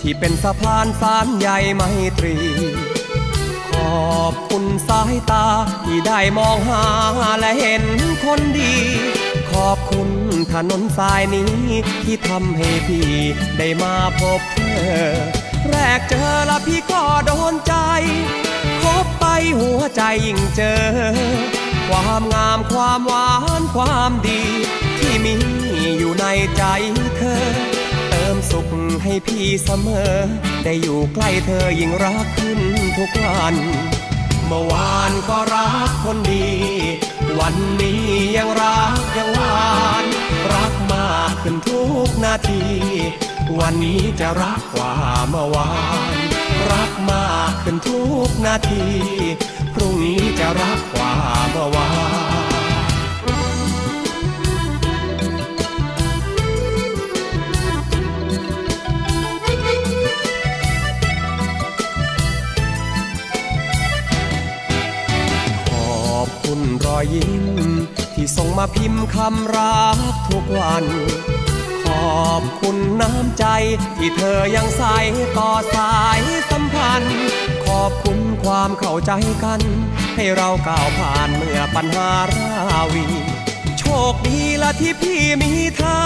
ที่เป็นสะพานสารใหญ่ไมตรี ขอบคุณสายตาที่ได้มองหาและเห็นคนดี ขอบคุณถนนสายนี้ ที่ทำให้พี่ได้มาพบเธอ แรกเจอและพี่ก็โดนใจ คบไปหัวใจยิ่งเจอ ความงามความหวานความดี ที่มีอยู่ในใจเธอ เติมสุข ให้พี่เสมอ ได้อยู่ใกล้เธอยิ่งรักขึ้นทุกวัน เมื่อวานก็รักคนดี วันนี้ยังรักยังหวาน รักมากขึ้นทุกนาที วันนี้จะรักกว่าเมื่อวาน รักมากขึ้นทุกนาที พรุ่งนี้จะรักกว่าเมื่อวาน รอยยิ้ม ที่ส่งมาพิมพ์คำรักทุกวัน ขอบคุณน้ำใจ ที่เธอยังใส่ต่อสายสัมพันธ์ ขอบคุณความเข้าใจกัน ให้เราก้าวผ่านเมื่อปัญหาราวี โชคดีละที่พี่มีเธอ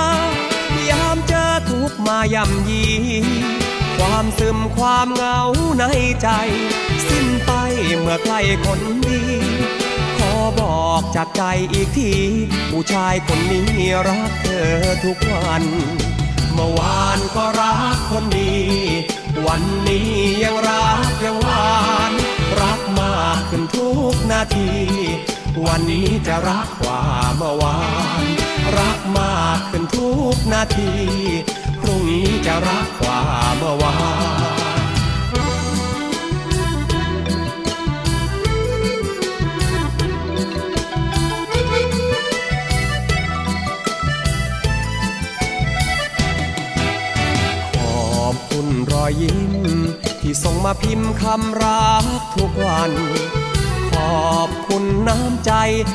ยามเจอทุกมาย่ำยี ความซึมความเหงาในใจ สิ้นไปเมื่อใกล้คนดี บอกจากใจอีกที ผู้ชายคนนี้รักเธอทุกวัน เมื่อวานก็รักคนดีวันนี้ยังรักยังหวาน รักมากขึ้นทุกนาที วันนี้จะรักกว่าเมื่อวาน รักมากขึ้นทุกนาที พรุ่งนี้จะรักกว่าเมื่อวาน อยยิ้ม ที่ส่งมาพิมพ์คำรักทุกวัน ขอบคุณน้ำใจ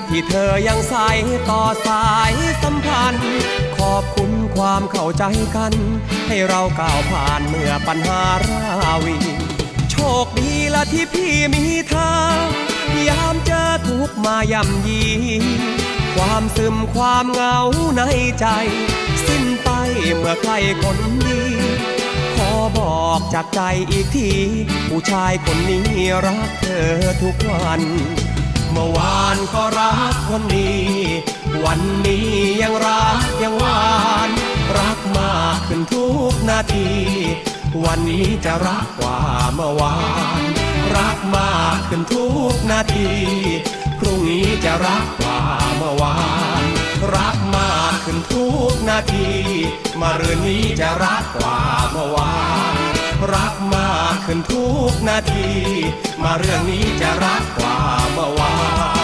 ที่เธอยังใส่ต่อสายสัมพันธ์ ขอบคุณความเข้าใจกัน ให้เราก้าวผ่านเมื่อปัญหาราวีโชคดีละที่พี่มีเธอยามเจอทุกมาย่ำยี ความซึมความเหงาในใจ สิ้นไปเมื่อใครคนดี บอกจากใจอีกที ผู้ชายคนนี้รักเธอทุกวัน เมื่อวานก็รักคนดีวันนี้ยังรักยังหวาน รักมากขึ้นทุกนาที วันนี้จะรักกว่าเมื่อวาน รักมากขึ้นทุกนาที พรุ่งนี้จะรักกว่าเมื่อวาน รักมาก นาที มาเรือนนี้จะรักกว่าเมื่อวานรักมากขึ้นทุกนาที มาเรื่องนี้จะรักกว่าเมื่อวาน